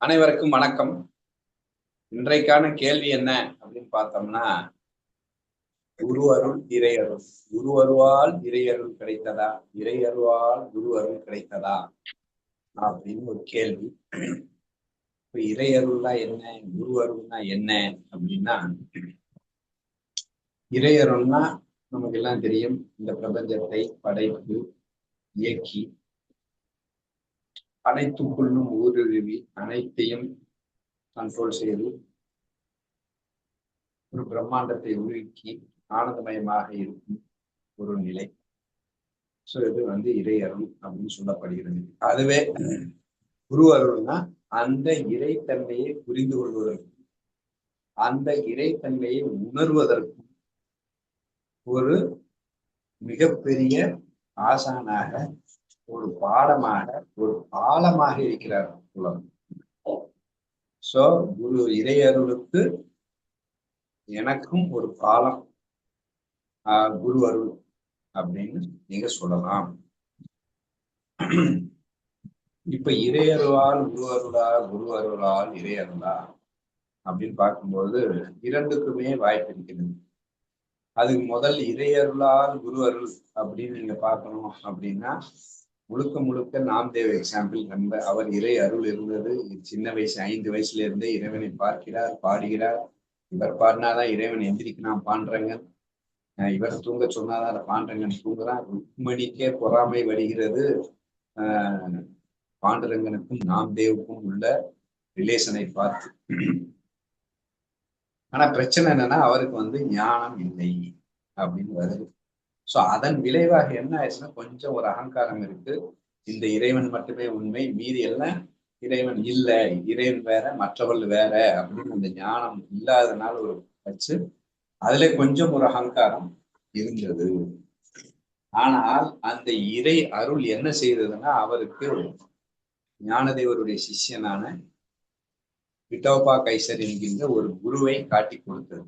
அனைவருக்கும் வணக்கம். இன்றைக்கான கேள்வி என்ன அப்படின்னு பார்த்தோம்னா குரு அருள் இறை அருள் குரு அருவால் இறை அருள் கிடைத்ததா? இறை அருவால் குரு அருள் கிடைத்ததா? அப்படின்னு ஒரு கேள்வி. இப்ப இறை அருள்னா என்ன? குரு அருள்னா என்ன அப்படின்னா இறை அருள்னா நமக்கு எல்லாம் தெரியும். இந்த பிரபஞ்சத்தை படைப்பு இயக்கி அனைத்துக்குள்ளும் ஊடுருவி அனைத்தையும் கண்ட்ரோல் செய்து ஒரு பிரம்மாண்டத்தை உருவாக்கி ஆனந்தமயமாக இருக்கும் ஒரு நிலை. ஸோ இது வந்து இறை அருள் அப்படின்னு சொல்லப்படுகிறது. அதுவே குரு அருள்னா அந்த இறைத்தன்மையை புரிந்து கொள்வதற்கும் அந்த இறைத்தன்மையை உணர்வதற்கும் ஒரு மிகப்பெரிய ஆசானாக ஒரு பாடமாக ஒரு பாலமாக இருக்கிறார் குலம் சோ குரு இறையருளுக்கு எனக்கும் ஒரு பாலம் குரு அருள் அப்படின்னு நீங்க சொல்லலாம். இப்ப இறையருளால் குரு அருளா குரு அருளால் இறையருளா அப்படின்னு பார்க்கும்போது இரண்டுக்குமே வாய்ப்பு இருக்கிறது அதுக்கு முதல் இறையருளால் குரு அருள் அப்படின்னு நீங்க பார்க்கணும் அப்படின்னா முழுக்க முழுக்க நாம்தேவ் எக்ஸாம்பிள் நம்ம. அவர் இறை அருள் இருந்தது. சின்ன வயசு ஐந்து வயசுல இருந்தே இறைவனை பார்க்கிறார் பாடுகிறார். இவர் பாடினாதான் இறைவன் எந்திரிக்கிறான் பாண்டுறங்க இவர் தூங்க சொன்னாதான் பாண்டரங்கன் தூங்குறான். ருக்மணிக்கே பொறாமை வருகிறது. ஆஹ் பாண்டுரங்கனுக்கும் நாம்தேவுக்கும் உள்ள ரிலேஷனை பார்த்து. ஆனா பிரச்சனை என்னன்னா அவருக்கு வந்து ஞானம் இல்லை அப்படின்னு வருது சோ அதன் விளைவாக என்ன ஆயிடுச்சுன்னா கொஞ்சம் ஒரு அகங்காரம் இருக்கு. இந்த இறைவன் மட்டுமே உண்மை மீதி எல்லாம் இறைவன் இல்லை இறைவன் வேற மற்றவர்கள் வேற அப்படின்னு அந்த ஞானம் இல்லாதனால ஒரு வச்சு அதுல கொஞ்சம் ஒரு அகங்காரம் இருந்தது. ஆனால் அந்த இறை அருள் என்ன செய்ததுன்னா அவருக்கு ஞானதேவருடைய சிஷ்யனான விட்டோபா கைசர் என்கின்ற ஒரு குருவை காட்டி கொடுத்தது.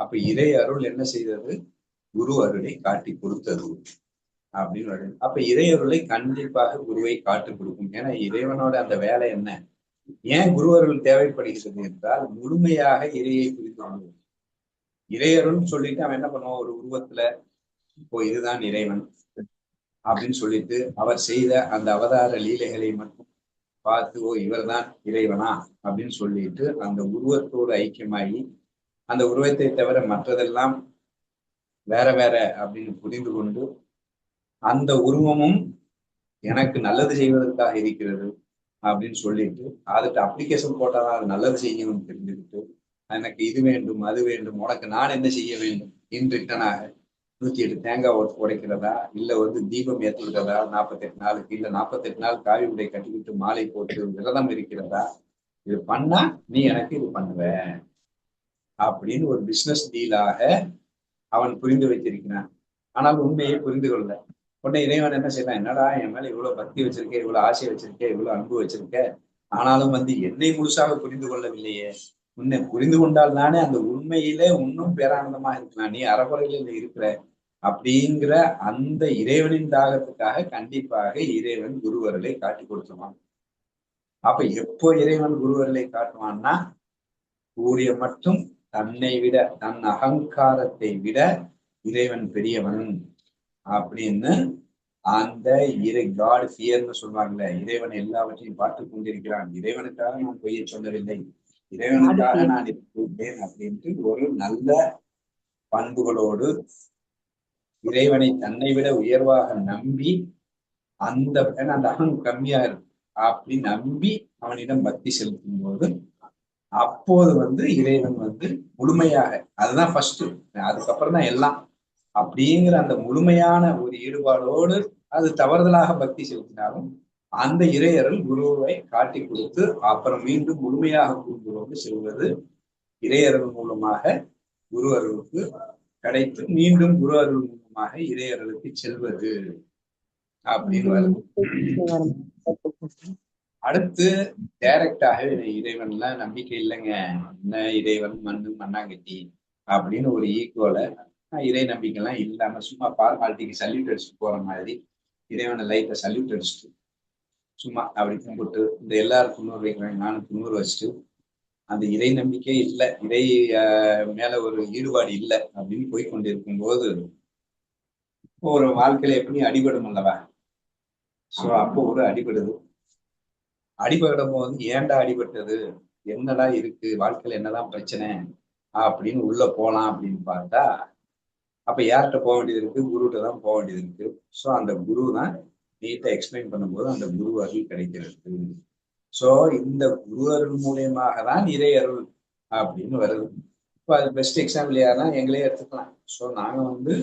அப்ப இறை அருள் என்ன செய்தது? குரு அருளை காட்டி கொடுத்தது. அப்படின்னு வருது. அப்ப இறையருளை கண்டிப்பாக குருவை காட்டி கொடுக்கும். ஏன்னா இறைவனோட அந்த வேலை என்ன? ஏன் குருவருள் தேவைப்படுகிறது என்றால் முழுமையாக இறையை புரிந்து கொள்வது. இறையருள்னு சொல்லிட்டு அவன் என்ன பண்ணுவான்? ஒரு உருவத்துல இப்போ இதுதான் இறைவன். அப்படின்னு சொல்லிட்டு அவர் செய்த அந்த அவதார லீலைகளை மட்டும் பார்த்து ஓ இவர்தான் இறைவனா? அப்படின்னு சொல்லிட்டு அந்த உருவத்தோடு ஐக்கியமாகி அந்த உருவத்தை தவிர மற்றதெல்லாம் வேற வேற அப்படின்னு புரிந்து கொண்டு அந்த உருவமும் எனக்கு நல்லது செய்வதற்காக இருக்கிறது அப்படின்னு சொல்லிட்டு அதுக்கு அப்ளிகேஷன் போட்டாதான் அது நல்லது செய்யணும்னு தெரிஞ்சுக்கிட்டு எனக்கு இது வேண்டும் அது வேண்டும் உனக்கு நான் என்ன செய்ய வேண்டும் இன் ரிட்டனாக நூத்தி எட்டு தேங்காய் உடைக்கிறதா இல்ல வந்து தீபம் ஏற்றுக்கிறதா நாற்பத்தெட்டு நாளுக்கு இல்ல நாற்பத்தெட்டு நாள் காவி உடை கட்டிக்கிட்டு மாலை போட்டு விரதம் இருக்கிறதா இது பண்ணா நீ எனக்கு இது பண்ணுவ அப்படின்னு ஒரு பிசினஸ் டீலாக அவன் புரிந்து வைத்திருக்கிறான். ஆனால் உண்மையை புரிந்து கொள்ள. உடனே இறைவன் என்ன செய்யலாம் என்னடா என் மேல இவ்வளவு பக்தி வச்சிருக்கேன் இவ்வளவு ஆசை வச்சிருக்கேன் இவ்வளவு அன்பு வச்சிருக்கேன் ஆனாலும் வந்து என்னை முழுசாக புரிந்து கொள்ளவில்லையே. உன்னை புரிந்து கொண்டால் தானே அந்த உண்மையிலே இன்னும் பேரானந்தமா இருக்கலாம். நீ அறகுறையில இருக்கிற அப்படிங்கிற அந்த இறைவனின் தாகத்துக்காக கண்டிப்பாக இறைவன் குருவர்களை காட்டி கொடுத்துருவான். அப்ப எப்போ இறைவன் குருவர்களை காட்டுவான்னா? கூறிய மட்டும் தன்னை விட தன் அகங்காரத்தை விட இறைவன் பெரியவன் அப்படின்னு அந்த இறை காட் ஃபியர்னு சொல்லுவாங்கல்ல இறைவன் எல்லாவற்றையும் பார்த்து கொண்டிருக்கிறான். இறைவனுக்காக நான் பொய்ய சொல்லவில்லை. இறைவனுக்காக நான் இருக்கின்றேன் அப்படின்ட்டு ஒரு நல்ல பண்புகளோடு இறைவனை தன்னை விட உயர்வாக நம்பி அந்த அந்த அகம் கம்மியா இருக்கு. அப்படி நம்பி அவனிடம் பக்தி செலுத்தும் போது அப்போது வந்து இறைவன் வந்து முழுமையாக அதுதான் ஃபர்ஸ்ட் அதுக்கப்புறம் தான் எல்லாம். அப்படிங்கிற அந்த முழுமையான ஒரு ஈடுபாடோடு அது தவறுதலாக பக்தி செலுத்தினாலும் அந்த இறையரல் குருவை காட்டி கொடுத்து அப்புறம் மீண்டும் முழுமையாக குருவோடு செல்வது இறையரல் மூலமாக குரு அருளுக்கு கிடைத்து மீண்டும் குரு அருள் மூலமாக இறையருளுக்கு செல்வது அப்படின்னு வருது. அடுத்து டைரக்டாக இறைவன்ல நம்பிக்கை இல்லைங்க. என்ன இறைவன் மண்ணு மண்ணாங்கட்டி அப்படின்னு ஒரு ஈக்குவல இறை நம்பிக்கை எல்லாம் இல்லாம சும்மா பார்மாலிட்டிக்கு சல்யூட் அடிச்சுட்டு போற மாதிரி இறைவனை லைட்டை சல்யூட் அடிச்சுட்டு சும்மா அப்படி கும்பிட்டு இந்த எல்லாரும் குன்னூர் வைக்கிறாங்க நானும் குன்னூர் வச்சுட்டு அந்த இறை நம்பிக்கை இல்லை இறை மேல ஒரு ஈடுபாடு இல்லை அப்படின்னு போய் கொண்டிருக்கும் போது ஒரு வாழ்க்கையில எப்படி அடிபடும் அல்லவா? சோ அப்போ ஒரு அடிபடுது. அடிபடும் போது ஏன்டா அடிபட்டது? என்னதான் இருக்கு? வாழ்க்கையில என்னதான் பிரச்சனை? அப்படின்னு உள்ள போலாம் அப்படின்னு பார்த்தா அப்ப யார்கிட்ட போக வேண்டியது இருக்கு? குருகிட்ட தான் போக வேண்டியது இருக்கு. ஸோ அந்த குரு தான் நீட்டா எக்ஸ்பிளைன் பண்ணும்போது அந்த குரு அருள் கிடைக்கிறது. ஸோ இந்த குரு அருள் மூலியமாக தான் இறை அருள் அப்படின்னு வருது. இப்போ அது பெஸ்ட் எக்ஸாம்பிள் யாருன்னா எங்களே எடுத்துக்கலாம். ஸோ நாங்கள் வந்து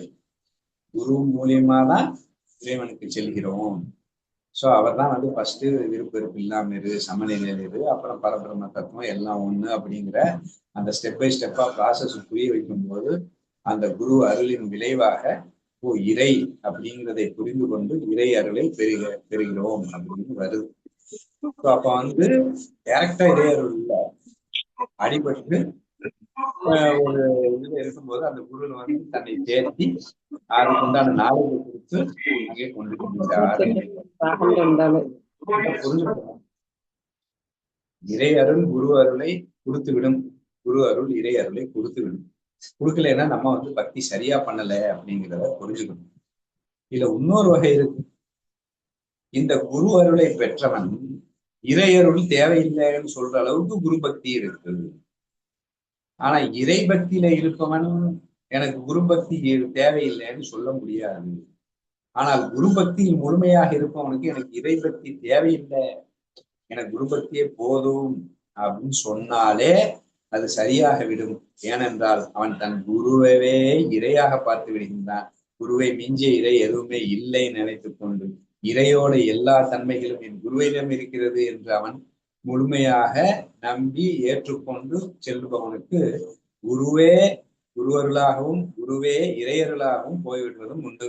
குரு மூலியமா தான் இறைவனுக்கு செல்கிறோம். ஸோ அவர் தான் வந்து ஃபர்ஸ்ட் விருப்ப இருப்பு இல்லாமல் இரு சமநிலையில் இரு அப்புறம் பரபிரம தத்துவம் எல்லாம் ஒன்று அப்படிங்கிற அந்த ஸ்டெப் பை ஸ்டெப்பா ப்ராசஸ் புரிய வைக்கும் போது அந்த குரு அருளின் விளைவாக ஓ இறை அப்படிங்கிறதை புரிந்து கொண்டு இறை அருளை பெறுக பெறுகிறோம் அப்படின்னு வருது. அப்ப வந்து டேரக்டா இறை அருள் அடிபட்டு ஒரு இதுல இருக்கும்போது அந்த குரு வந்து தன்னை தேர்த்தி அதுக்கு உண்டான நாளைக்கு கொடுத்து அங்கே கொண்டு இறை அருள் குரு அருளை கொடுத்து விடும் குரு அருள் இறை அருளை கொடுத்து விடும் கொடுக்கலன்னா நம்ம வந்து பக்தி சரியா பண்ணல அப்படிங்கிறத புரிஞ்சுக்கணும். இதுல இன்னொரு வகை இருக்கு. இந்த குரு அருளை பெற்றவன் இறையருள் தேவையில்லைன்னு சொல்ற அளவுக்கு குரு பக்தி இருக்கு. ஆனா இறை பக்தியில இருப்பவன் எனக்கு குரு பக்தி தேவையில்லைன்னு சொல்ல முடியாது. ஆனால் குரு பக்தியில் முழுமையாக இருப்பவனுக்கு எனக்கு இறை பக்தி தேவையில்லை. எனக்கு குரு பக்தியே போதும் அப்படின்னு சொன்னாலே அது சரியாக விடும். ஏனென்றால் அவன் தன் குருவவே இரையாக பார்த்து விடுகின்றான். குருவை மிஞ்சிய இறை எதுவுமே இல்லை நினைத்து கொண்டு இறையோட எல்லா தன்மைகளும் என் குருவிடம் இருக்கிறது என்று அவன் முழுமையாக நம்பி ஏற்றுக்கொண்டு செல்பவனுக்கு குருவே குருவர்களாகவும் குருவே இறையர்களாகவும் போய்விடுவதும் உண்டு.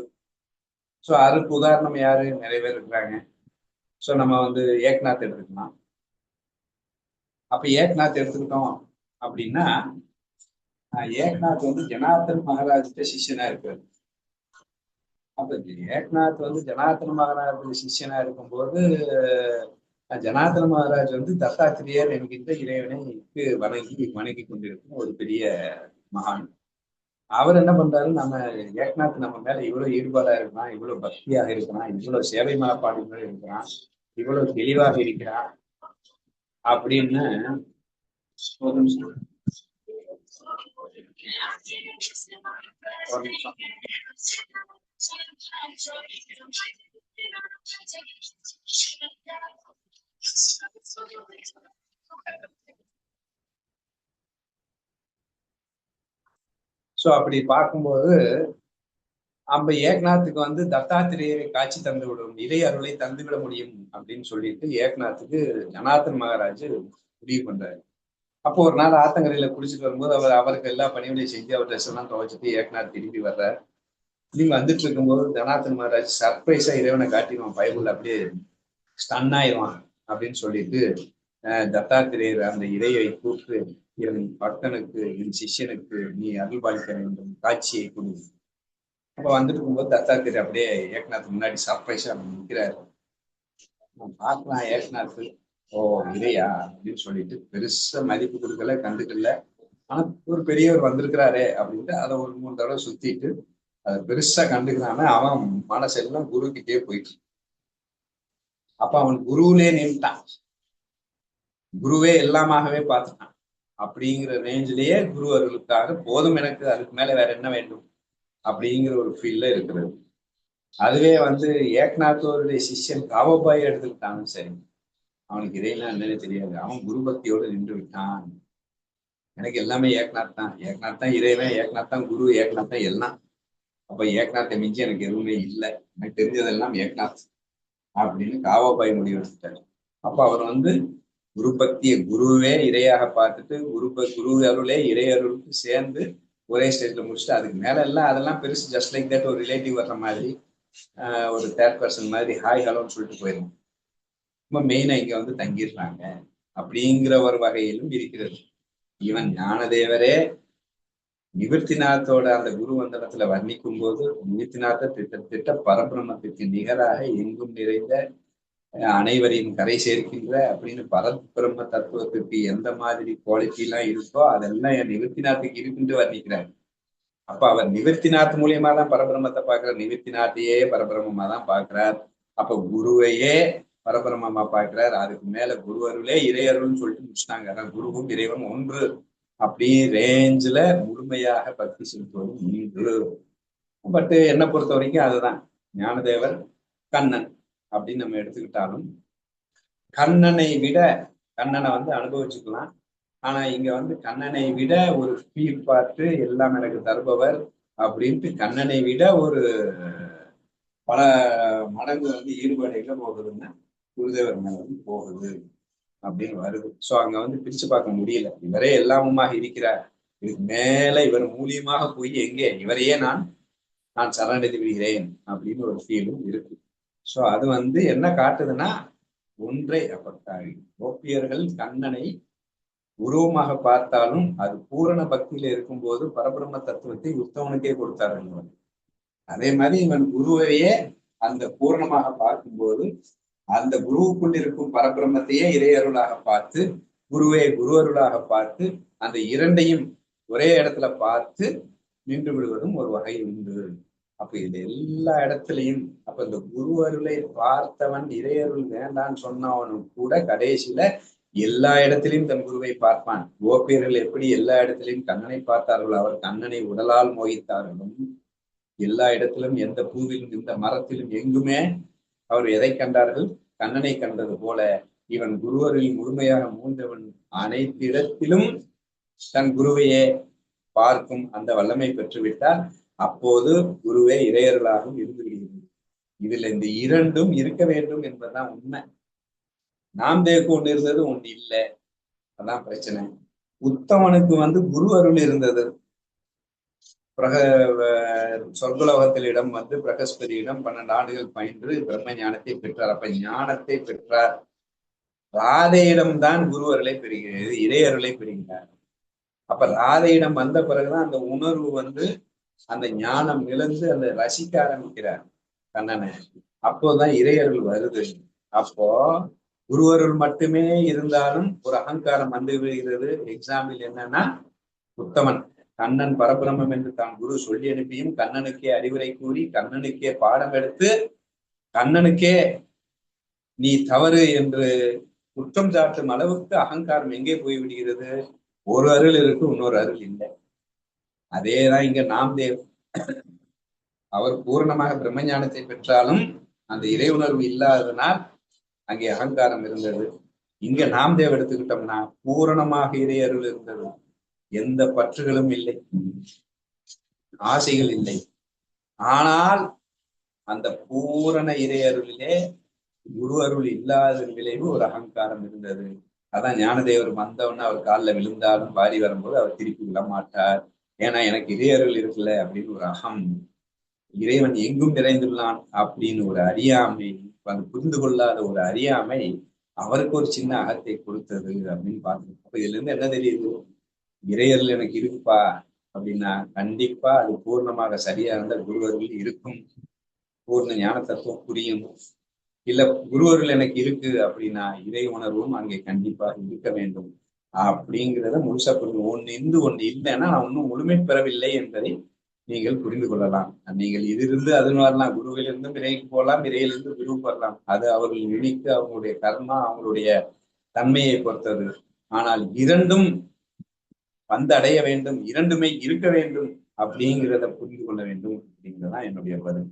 ஸோ அதுக்கு உதாரணம் யாரு? நிறைய பேர் இருக்கிறாங்க. ஸோ நம்ம வந்து ஏக்நாத் எடுத்துக்கலாம். அப்ப ஏக்நாத் எடுத்துக்கிட்டோம் அப்படின்னா ஏக்நாத் வந்து ஜனார்தன் மகாராஜ்கிட்ட சிஷ்யனா இருக்காரு. அப்ப ஏக்நாத் வந்து ஜனார்தன் மகாராஜ் சிஷ்யனா இருக்கும்போது ஜனார்தன மகாராஜ் வந்து தத்தாத்திரியர் என்கின்ற இறைவனைக்கு வணங்கி வணங்கி கொண்டிருக்கும் ஒரு பெரிய மகான். அவர் என்ன பண்றாரு? நம்ம ஏக்நாத் நம்ம மேல இவ்வளவு ஈடுபாடா இருக்கிறான் இவ்வளவு பக்தியாக இருக்கலாம் இவ்வளவு சேவை மனப்பாடுகள் இருக்கிறான் இவ்வளவு தெளிவாக இருக்கிறான் அப்படின்னு ஒரு நிமிஷம் ஒரு நிமிஷம் ஸோ அப்படி பார்க்கும்போது நம்ம ஏக்நாத்துக்கு வந்து தத்தாத்திரேயரை காட்சி தந்து விடும் இறை அருளை தந்து விட முடியும் அப்படின்னு சொல்லிட்டு ஏக்நாத்துக்கு ஜனார்த்தன் மகாராஜ் முடிவு பண்றாரு. அப்போ ஒரு நாள் ஆத்தங்கரையில குடிச்சிட்டு வரும்போது அவர் அவருக்கு எல்லா பணிகளையும் செஞ்சு அவர் ட்ரெஸ் எல்லாம் துவைச்சிட்டு ஏக்நாத் திரும்பி வர்றார். திரும்பி வந்துட்டு இருக்கும்போது ஜனார்த்தன் மகாராஜ் சர்ப்ரைஸா இறைவனை காட்டிடுவான் பைபிள் அப்படியே ஸ்டன் ஆயிடுவான் அப்படின்னு சொல்லிட்டு தத்தாத்திரேயர் அந்த இறையை கூப்பிட்டு என் பக்தனுக்கு என் சிஷ்யனுக்கு நீ அருள்பாலிக்க வேண்டும் காட்சியை கொடு. அப்ப வந்துட்டு இருக்கும்போது தத்தாத்திரேயர் அப்படியே ஏக்நாத் முன்னாடி சர்ப்ரைஸா நிற்கிறாரு பார்க்கலாம் ஏக்நாத். ஓ இறையா அப்படின்னு சொல்லிட்டு பெருசா மதிப்பு கொடுக்கல கண்டுக்கல. ஆனா ஒரு பெரியவர் வந்திருக்கிறாரே அப்படின்ட்டு அதை ஒரு மூணு தடவை சுத்திட்டு அதை பெருசா கண்டுக்கிறான அவன் மனசெல்லாம் குருக்கிட்டே போயிட்டு. அப்ப அவன் குருவிலே நின்ட்டான் குருவே எல்லாமாகவே பார்த்துட்டான். அப்படிங்கிற ரேஞ்சிலேயே குரு அவர்களுக்காக போதும் எனக்கு அதுக்கு மேல வேற என்ன வேண்டும்? அப்படிங்கிற ஒரு ஃபீல்ல இருக்கிறது. அதுவே வந்து ஏக்நாத்தோருடைய சிஷ்யன் காவபாய் எடுத்துக்கிட்டாலும் சரி அவனுக்கு இதையெல்லாம் என்னன்னு தெரியாது. அவன் குரு பக்தியோடு நின்று விட்டான். எனக்கு எல்லாமே ஏக்நாத் தான். ஏக்நாத் தான் இறைவன் ஏக்நாத் தான் குரு ஏக்நாத் தான் எல்லாம். அப்ப ஏக்நாத்தை மிஞ்சி எனக்கு எதுவுமே இல்லை. எனக்கு தெரிஞ்சதெல்லாம் ஏக்நாத் அப்படின்னு காவாபாய் முடிவு எடுத்துட்டாரு. அப்ப அவர் வந்து குரு பக்தியை குருவே இறையாக பார்த்துட்டு குரு குரு அருளே இறை அருளுக்கு சேர்ந்து ஒரே ஸ்டேஜ்ல முடிச்சுட்டு அதுக்கு மேல எல்லாம் அதெல்லாம் பெருசு ஜஸ்ட் லைக் தட் ஒரு ரிலேட்டிவ் வர்ற மாதிரி ஒரு தேர்ட் பர்சன் மாதிரி ஹாய் ஹலோன்னு சொல்லிட்டு போயிடும் ரொம்ப மெயினா இங்க வந்து தங்கிடுறாங்க. அப்படிங்கிற ஒரு வகையிலும் இருக்கிறது. இவன் ஞானதேவரே நிவர்த்திநாத்தோட அந்த குரு வந்தனத்துல வர்ணிக்கும் போது நிவர்த்திநாத்த திட்ட திட்ட பரபிரமத்திற்கு நிகராக எங்கும் நிறைந்த அனைவரையும் கரை சேர்க்கின்ற அப்படின்னு பரத் பிரம்ம தத்துவத்திற்கு எந்த மாதிரி குவாலிட்டி எல்லாம் இருக்கோ அதெல்லாம் என் நிவர்த்திநாத்துக்கு இருக்குன்னு வர்ணிக்கிறாரு அப்ப அவர் நிவர்த்திநாத் மூலியமா தான் பரபிரம்மத்தை பார்க்கிறார். நிவர்த்திநாத்தையே பரபிரம்மமா தான் பார்க்கிறார். அப்ப குருவையே பரபிரம்மமா பார்க்கிறார். அதுக்கு மேல குரு அருளே இறையருள்னு சொல்லிட்டு முடிச்சிட்டாங்க. அதான் குருவும் இறைவன் ஒன்று. அப்படி ரேஞ்சில் முழுமையாக பக்தி செலுத்துவது உண்டு பட் என்னை பொறுத்த வரைக்கும் அதுதான். ஞானதேவர் கண்ணன். அப்படின்னு நம்ம எடுத்துக்கிட்டாலும் கண்ணனை விட கண்ணனை வந்து அனுபவிச்சுக்கலாம். ஆனா இங்க வந்து கண்ணனை விட ஒரு ஃபீல் பார்த்து எல்லாம் எனக்கு தருபவர் அப்படின்ட்டு கண்ணனை விட ஒரு பல மடங்கு வந்து ஈடுபாடு போகுதுன்னா குருதேவர் மேல வந்து போகுது அப்படின்னு வருது. சோ அங்க வந்து பிரிச்சு பார்க்க முடியல. இவரே எல்லாமுமாக இருக்கிறார். இதுக்கு மேல இவர் மூலியமாக போய் எங்கே? இவரையே நான் நான் சரணடைந்து விடுகிறேன் அப்படின்னு ஒரு ஃபீலும் இருக்கு. சோ அது வந்து என்ன காட்டுதுன்னா ஒன்றை கோப்பியர்கள் கண்ணனை உருவமாக பார்த்தாலும் அது பூரண பக்தியில இருக்கும்போது பரபிரம்ம தத்துவத்தை உத்தவனுக்கே கொடுத்தார்கள் அதே மாதிரி இவன் குருவையே அந்த பூரணமாக பார்க்கும்போது அந்த குருவுக்குள் இருக்கும் பரபிரம்மத்தையே இறையருளாக பார்த்து குருவை குருவருளாக பார்த்து அந்த இரண்டையும் ஒரே இடத்துல பார்த்து நின்று விடுவதும் ஒரு வகை உண்டு. அப்ப இது எல்லா இடத்துலையும் அப்ப இந்த குரு அருளை பார்த்தவன் இறையருள் வேண்டான்னு சொன்னவனும் கூட கடைசியில எல்லா இடத்திலையும் தன் குருவை பார்ப்பான். கோபியர்கள் எப்படி எல்லா இடத்திலையும் கண்ணனை பார்த்தார்கள் அவர் கண்ணனை உடலால் மோகித்தார்களும் எல்லா இடத்திலும் எந்த பூவிலும் எந்த மரத்திலும் எங்குமே அவர் எதை கண்டார்கள்? கண்ணனை கண்டது போல இவன் குருவரில் முழுமையாக மூழ்ந்தவன் அனைத்து இடத்திலும் தன் குருவையே பார்க்கும் அந்த வல்லமை பெற்றுவிட்டால் அப்போது குருவே இறையர்களாகவும் இருந்து விடுகிறது இதுல இந்த இரண்டும் இருக்க வேண்டும் என்பதுதான் உண்மை. நாம் தேக்கு ஒண்ணு இருந்தது ஒண்ணு இல்லை. அதான் பிரச்சனை. உத்தமனுக்கு வந்து குரு அருள் இருந்தது. பிரக சொர்க்கலோகத்திலிடம் வந்து பிரகஸ்பதியிடம் பன்னெண்டு ஆண்டுகள் பயின்று பிரம்ம ஞானத்தை பெற்றார். அப்ப ஞானத்தை பெற்றார். ராதையிடம்தான் குரு அருளை பெறுகிறது இறையருளை பெறுகிறார். அப்ப ராதையிடம் வந்த பிறகுதான் அந்த உணர்வு வந்து அந்த ஞானம் இழந்து அந்த ரசிக்க ஆரம்பிக்கிறார் கண்ணனை. அப்போதான் இறையர்கள் வருது. அப்போ குருவருள் மட்டுமே இருந்தாலும் ஒரு அகங்காரம் வந்து விடுகிறது எக்ஸாம்பிள் என்னன்னா உத்தமன். கண்ணன் பரபிரமம் என்று தான் குரு சொல்லி அனுப்பியும் கண்ணனுக்கே அறிவுரை கூறி கண்ணனுக்கே பாடம் எடுத்து கண்ணனுக்கே நீ தவறு என்று குற்றம் சாட்டும் அளவுக்கு அகங்காரம் எங்கே போய் விடுகிறது ஒரு அருள் இருக்கு இன்னொரு அருள் இல்லை. அதேதான் இங்க நாம்தேவ். அவர் பூரணமாக பிரம்மஞானத்தை பெற்றாலும் அந்த இறை உணர்வு இல்லாததனால் அங்கே அகங்காரம் இருந்தது. இங்க நாம்தேவ் எடுத்துக்கிட்டோம்னா பூரணமாக இறை அருள் இருந்தது. எந்த பற்றுகளும் இல்லை. ஆசைகள் இல்லை. ஆனால் அந்த பூரண இறை அருளிலே குரு அருள் இல்லாத விளைவு ஒரு அகங்காரம் இருந்தது. அதான் ஞானதேவர் வந்தவொன்னு அவர் காலில் விழுந்தாலும் பாரி வரும்போது அவர் திருப்பி விட மாட்டார் ஏன்னா எனக்கு இறையர்கள் இருக்குல்ல அப்படின்னு ஒரு அகம் இறைவன் எங்கும் நிறைந்துள்ளான் அப்படின்னு ஒரு அறியாமை அது புரிந்து கொள்ளாத ஒரு அறியாமை அவருக்கு ஒரு சின்ன அகத்தை கொடுத்தது அப்படின்னு பார்த்தோம் அப்ப இதுல இருந்து என்ன தெரியுது? இறையர்கள் எனக்கு இருக்குப்பா அப்படின்னா கண்டிப்பா அது பூர்ணமாக சரியா இருந்த குருவர்கள் இருக்கும். பூர்ண ஞான தத்துவம் புரியும். இல்ல குருவர்கள் எனக்கு இருக்கு அப்படின்னா இறை உணர்வும் அங்கே கண்டிப்பாக இருக்க வேண்டும். அப்படிங்கிறத முழுசா புரிந்து ஒன்னு இருந்து ஒன்று இல்லைன்னா நான் ஒன்னும் முழுமை பெறவில்லை என்பதை நீங்கள் புரிந்து கொள்ளலாம். நீங்கள் இதிலிருந்து அதுன்னு வரலாம் குருவிலிருந்தும் இறைக்கு போகலாம் பிறையிலிருந்து குரு வரலாம். அது அவர்கள் நினைத்து அவங்களுடைய கர்மா அவங்களுடைய தன்மையை பொறுத்தது. ஆனால் இரண்டும் வந்தடைய வேண்டும் இரண்டுமே இருக்க வேண்டும் அப்படிங்கிறத புரிந்து கொள்ள வேண்டும் அப்படிங்கிறதான் என்னுடைய பதில்.